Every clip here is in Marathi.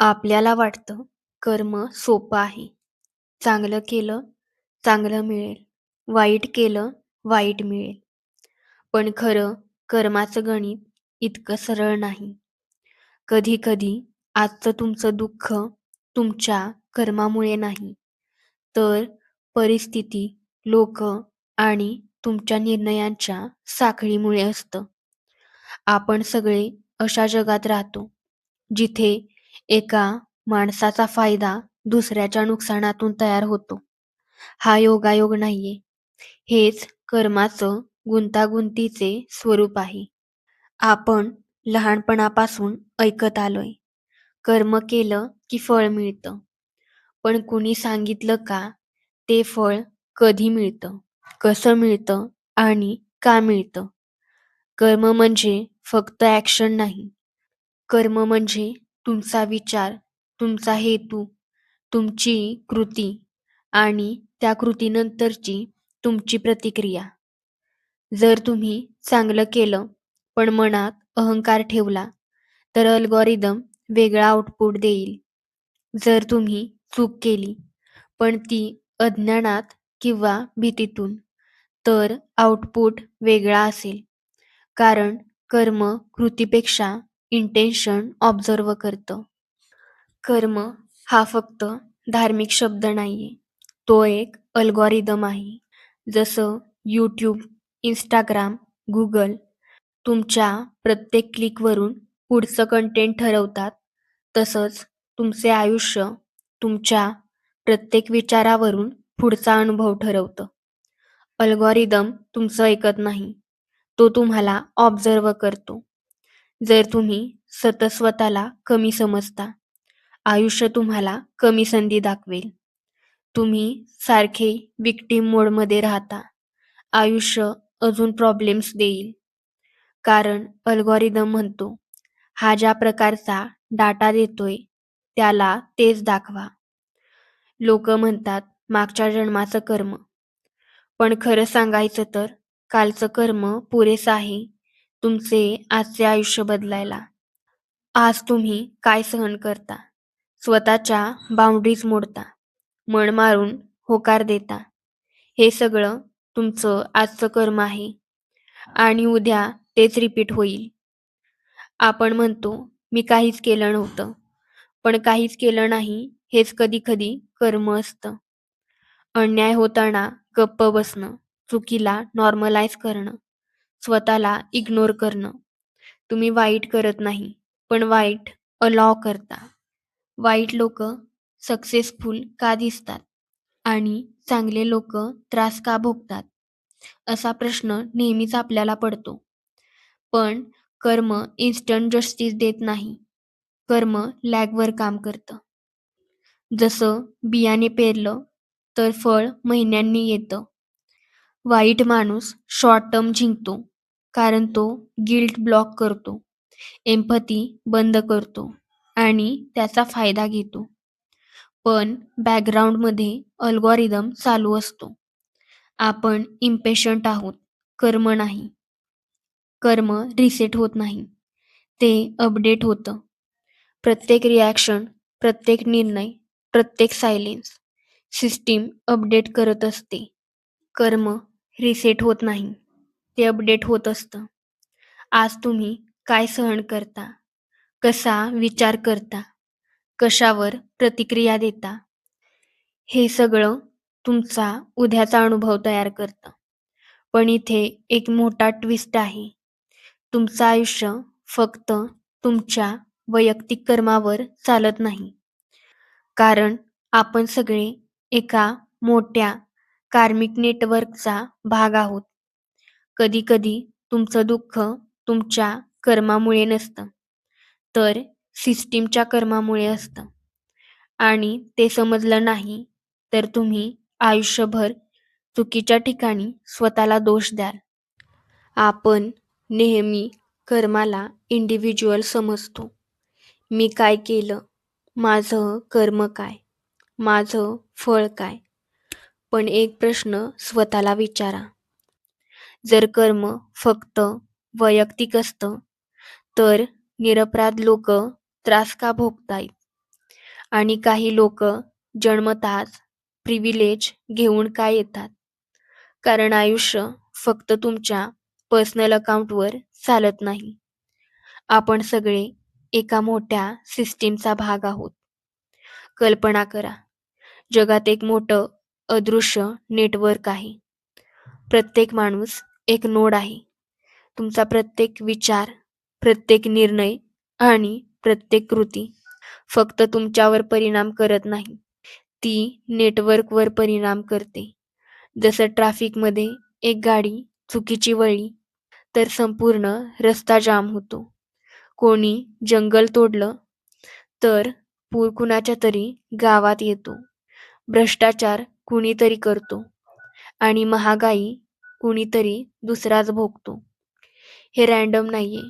आपल्याला वाटतं कर्म सोपं आहे. चांगलं केलं, चांगलं मिळेल. वाईट केलं, वाईट मिळेल. पण खरं कर्माचं गणित इतकं सरळ नाही. कधी-कधी आजचं तुमचं दुःख तुमच्या कर्मामुळे नाही, तर परिस्थिती, लोकं आणि तुमच्या निर्णयांच्या साखळीमुळे असतं. आपण सगळे अशा जगात राहतो, जिथे एका माणसाचा फायदा दुसऱ्याच्या नुकसानातून तयार होतो. हा योगायोग नाहीये. हेच कर्माचं गुंतागुंतीचे स्वरूप आहे. आपण लहानपणापासून ऐकत आलोय, कर्म केलं की फळ मिळतं. पण कुणी सांगितलं का ते फळ कधी मिळतं, कसं मिळतं आणि का मिळतं? कर्म म्हणजे फक्त ॲक्शन नाही. कर्म म्हणजे तुमचा विचार, तुमचा हेतू, तुमची कृती आणि त्या कृतीनंतरची तुमची प्रतिक्रिया. जर तुम्ही चांगलं केलं पण मनात अहंकार ठेवला, तर अल्गोरिदम वेगळा आउटपुट देईल. जर तुम्ही चूक केली पण ती अज्ञानात किंवा भीतीतून, तर आउटपुट वेगळा असेल. कारण कर्म कृतीपेक्षा इंटेन्शन ऑब्झर्व्ह करतं. कर्म हा फक्त धार्मिक शब्द नाहीये. तो एक अल्गोरिदम आहे. जसं यूट्यूब, इंस्टाग्राम, गुगल तुमच्या प्रत्येक क्लिकवरून पुढचं कंटेंट ठरवतात, तसंच तुमचे आयुष्य तुमच्या प्रत्येक विचारावरून पुढचा अनुभव ठरवतं. अल्गोरिदम तुमचं ऐकत नाही, तो तुम्हाला ऑब्झर्व्ह करतो. जर तुम्ही सतत स्वतःला कमी समजता, आयुष्य तुम्हाला कमी संधी दाखवेल. तुम्ही सारखे विक्टिम मोडमध्ये राहता, आयुष्य अजून प्रॉब्लेम्स देईल. कारण अल्गोरिदम म्हणतो, हा ज्या प्रकारचा डाटा देतोय त्याला तेच दाखवा. लोक म्हणतात मागच्या जन्माचं कर्म. पण खरं सांगायचं तर कालचं कर्म पुरेसं आहे तुमचे आजचे आयुष्य बदलायला. आज तुम्ही काय सहन करता, स्वतःच्या बाउंड्रीज मोडता, मन मारून होकार देता, हे सगळं तुमचं आजचं कर्म आहे आणि उद्या तेच रिपीट होईल. आपण म्हणतो मी काहीच केलं नव्हतं, पण काहीच केलं नाही हेच कधी-कधी कर्म असतं. अन्याय होताना गप्प बसणं, चुकीला नॉर्मलाइज करणं, स्वतःला इग्नोर करणं. तुम्ही वाईट करत नाही, पण वाईट अलॉ करता. वाईट लोक सक्सेसफुल का दिसतात आणि चांगले लोक त्रास का भोगतात, असा प्रश्न नेहमीच आपल्याला पडतो. पण कर्म इन्स्टंट जस्टिस देत नाही. कर्म लॅगवर काम करतं. जसं बियाणे पेरलं तर फळ महिन्यांनी येतं. वाईट माणूस शॉर्ट टर्म जिंकतो कारण तो गिल्ट ब्लॉक करतो, एम्पथी बंद करतो आणि त्याचा फायदा घेतो. पण बॅकग्राऊंडमध्ये अल्गोरिदम चालू असतो. आपण इम्पेशंट आहोत, कर्म नाही. कर्म रिसेट होत नाही, ते अपडेट होतं. प्रत्येक रिॲक्शन, प्रत्येक निर्णय, प्रत्येक सायलेन्स सिस्टीम अपडेट करत असते. कर्म रिसेट होत नाही, ते अपडेट होत असतं. आज तुम्ही काय सहन करता, कसा विचार करता, कशावर प्रतिक्रिया देता, हे सगळं तुमचा उद्याचा अनुभव तयार करतं. पण इथे एक मोठा ट्विस्ट आहे. तुमचं आयुष्य फक्त तुमच्या वैयक्तिक कर्मावर चालत नाही. कारण आपण सगळे एका मोठ्या कार्मिक नेटवर्कचा भाग आहोत. कधी-कधी तुमचं दुःख तुमच्या कर्मामुळे नसतं, तर सिस्टीमच्या कर्मामुळे असतं आणि ते समजलं नाही तर तुम्ही आयुष्यभर चुकीच्या ठिकाणी स्वतःला दोष द्याल. आपण नेहमी कर्माला इंडिव्हिज्युअल समजतो. मी काय केलं, माझं कर्म काय, माझं फळ काय? पण एक प्रश्न स्वतःला विचारा, जर कर्म फक्त वैयक्तिक असतं, तर निरपराध लोक त्रास का भोगतायत? आणि काही लोक जन्मताच प्रिव्हिलेज घेऊन काय येतात? कारण आयुष्य फक्त तुमच्या पर्सनल अकाउंटवर चालत नाही. आपण सगळे एका मोठ्या सिस्टीमचा भाग आहोत. कल्पना करा जगात एक मोठं अदृश्य नेटवर्क आहे. प्रत्येक माणूस एक नोड आहे. तुमचा प्रत्येक विचार प्रत्येक निर्णय आणि प्रत्येक कृती फक्त तुमच्यावर परिणाम करत नाही. ती नेटवर्कवर परिणाम करते. जसं ट्रॅफिकमध्ये एक गाडी चुकीची वळली तर संपूर्ण रस्ता जाम होतो. कोणी जंगल तोडलं तर पूर कुणाच्या तरी गावात येतो. भ्रष्टाचार कुणीतरी करतो. आणि महागाई कुणीतरी दुसराच भोगतो. हे रॅन्डम नाहीये.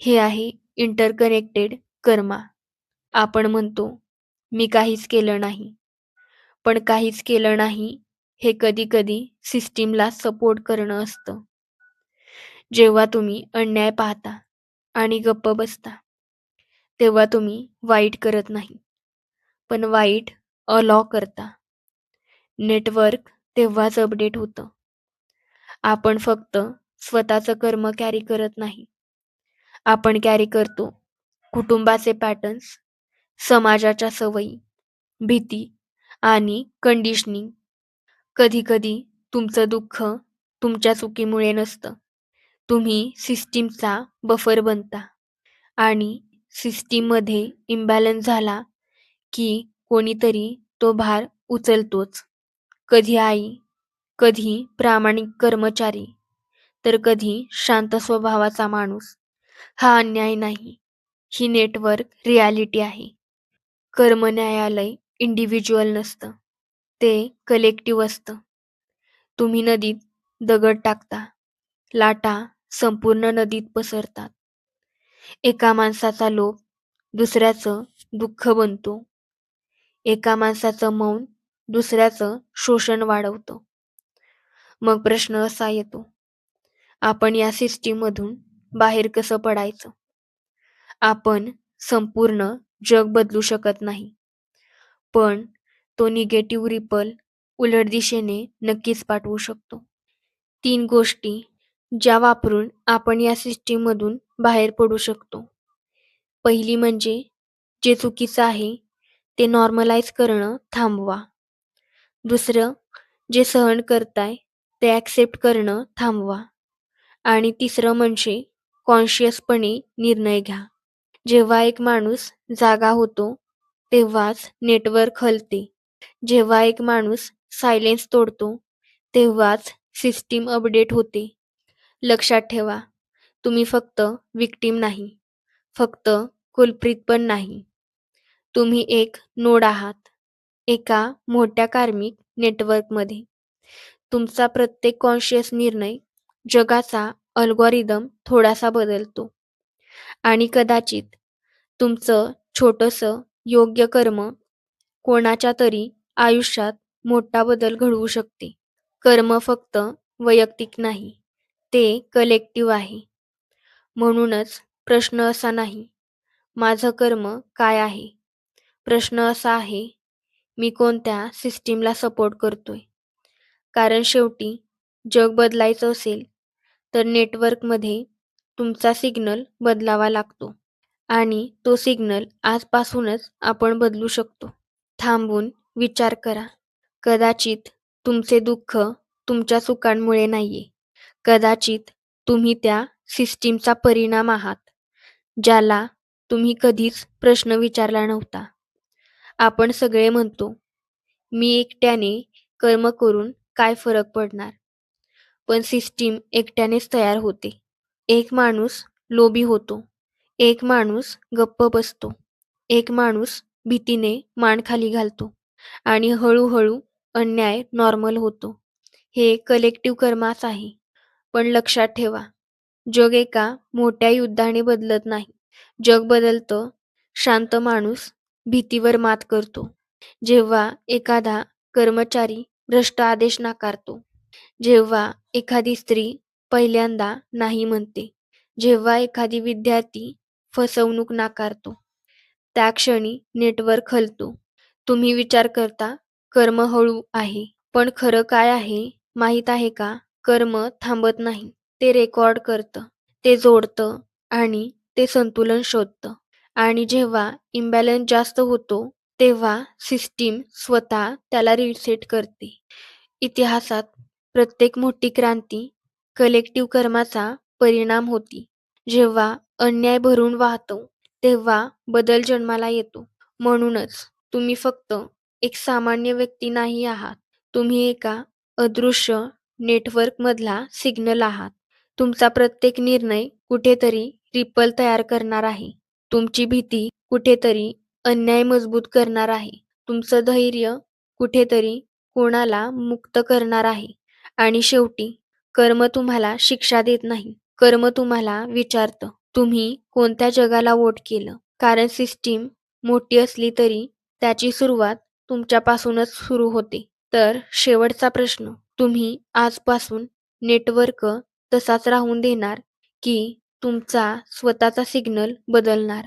हे आहे इंटरकनेक्टेड कर्मा. आपण म्हणतो मी काहीच केलं नाही. पण काहीच केलं नाही हे कधी कधी सिस्टीमला सपोर्ट करणं असतं. जेव्हा तुम्ही अन्याय पाहता आणि गप्प बसता तेव्हा तुम्ही वाईट करत नाही. पण वाईट अलॉ करता. नेटवर्क तेव्हाच अपडेट होतं. आपण फक्त स्वतःचं कर्म कॅरी करत नाही. आपण कॅरी करतो कुटुंबाचे पॅटर्न्स समाजाच्या सवयी भीती आणि कंडिशनिंग कधीकधी तुमचं दुःख तुमच्या चुकीमुळे नसतं. तुम्ही सिस्टीमचा बफर बनता आणि सिस्टीममध्ये इम्बॅलन्स झाला की कोणीतरी तो भार उचलतोच. कधी आई कधी प्रामाणिक कर्मचारी तर कधी शांत स्वभावाचा माणूस. हा अन्याय नाही. ही नेटवर्क रियालिटी आहे. कर्म न्यायालय इंडिव्हिज्युअल नसतं. ते कलेक्टिव्ह असतं. तुम्ही नदीत दगड टाकता. लाटा संपूर्ण नदीत पसरतात. एका माणसाचा लोभ दुसऱ्याचं दुःख बनतो. एका माणसाचं मौन दुसऱ्याचं शोषण वाढवतं. मग प्रश्न असा येतो. आपण या सिस्टीममधून बाहेर कसं पडायचं? आपण संपूर्ण जग बदलू शकत नाही. पण तो निगेटिव्ह रिपल उलट दिशेने नक्कीच पाठवू शकतो. तीन गोष्टी ज्या वापरून आपण या सिस्टीममधून बाहेर पडू शकतो. पहिली म्हणजे जे चुकीचं आहे ते नॉर्मलाइज करणं थांबवा. दुसरं जे सहन करताय ते ॲक्सेप्ट करणं थांबवा. आणि तिसरं म्हणजे कॉन्शियसपणे निर्णय घ्या. जेव्हा एक माणूस जागा होतो तेव्हाच नेटवर्क हलते. जेव्हा एक माणूस सायलेन्स तोडतो तेव्हाच सिस्टीम अपडेट होते. लक्षात ठेवा तुम्ही फक्त विक्टीम नाही. फक्त कुलप्रीत पण नाही. तुम्ही एक नोड आहात. एका मोठ्या कार्मिक नेटवर्कमध्ये तुमचा प्रत्येक कॉन्शियस निर्णय जगाचा अल्गोरिदम थोडासा बदलतो. आणि कदाचित तुमचं छोटंसं योग्य कर्म कोणाच्या तरी आयुष्यात मोठा बदल घडवू शकते. कर्म फक्त वैयक्तिक नाही ते कलेक्टिव्ह आहे. म्हणूनच प्रश्न असा नाही माझं कर्म काय आहे? प्रश्न असा आहे मी कोणत्या सिस्टीमला सपोर्ट करतोय? कारण शेवटी जग बदलायचं असेल तर नेटवर्कमध्ये तुमचा सिग्नल बदलावा लागतो आणि तो सिग्नल आजपासूनच आपण बदलू शकतो. थांबून विचार करा. कदाचित तुमचे दुःख तुमच्या चुकांमुळे नाहीये. कदाचित तुम्ही त्या सिस्टीमचा परिणाम आहात ज्याला तुम्ही कधीच प्रश्न विचारला नव्हता. आपण सगळे म्हणतो मी एकट्याने कर्म करून काय फरक पडणार? पण सिस्टीम एकट्यानेच तयार होते. एक माणूस लोभी होतो. एक माणूस गप्प बसतो. एक माणूस भीतीने मान खाली घालतो. आणि हळूहळू अन्याय नॉर्मल होतो. हे कलेक्टिव्ह कर्माच आहे. पण लक्षात ठेवा जग एका मोठ्या युद्धाने बदलत नाही. जग बदलतं शांत माणूस भीतीवर मात करतो. जेव्हा एखादा कर्मचारी भ्रष्ट आदेश नाकारतो जेव्हा एखादी स्त्री पहिल्यांदा नाही म्हणते जेव्हा एखादी विद्यार्थी फसवणूक नाकारतो त्या क्षणी नेटवर्क हलतो. तुम्ही विचार करता, कर्म हळू आहे. पण खरं काय आहे माहीत आहे का? कर्म थांबत नाही. ते रेकॉर्ड करतं, ते जोडतं आणि ते संतुलन शोधतं. आणि जेव्हा इम्बॅलन्स जास्त होतो, तेव्हा सिस्टीम स्वतः त्याला रिसेट करते. इतिहासात प्रत्येक मोठी क्रांती कलेक्टिव्ह कर्माचा परिणाम होती. जेव्हा अन्याय भरून वाहतो, तेव्हा बदल जन्माला येतो. म्हणूनच तुम्ही फक्त एक सामान्य व्यक्ती नाही आहात. तुम्ही एका अदृश्य नेटवर्कमधला सिग्नल आहात. तुमचा प्रत्येक निर्णय कुठेतरी रिपल तयार करणार आहे. तुमची भीती कुठेतरी अन्याय मजबूत करणार आहे. तुमचं धैर्य कुठेतरी कोणाला मुक्त करणार आहे. आणि शेवटी कर्म तुम्हाला शिक्षा देत नाही. कर्म तुम्हाला विचारतं, तुम्ही कोणत्या जगाला वोट केलं? कारण सिस्टीम मोठी असली तरी त्याची सुरुवात तुमच्यापासूनच सुरू होते. तर शेवटचा प्रश्न, तुम्ही आजपासून नेटवर्क तसाच राहून देणार की तुमचा स्वतःचा सिग्नल बदलणार?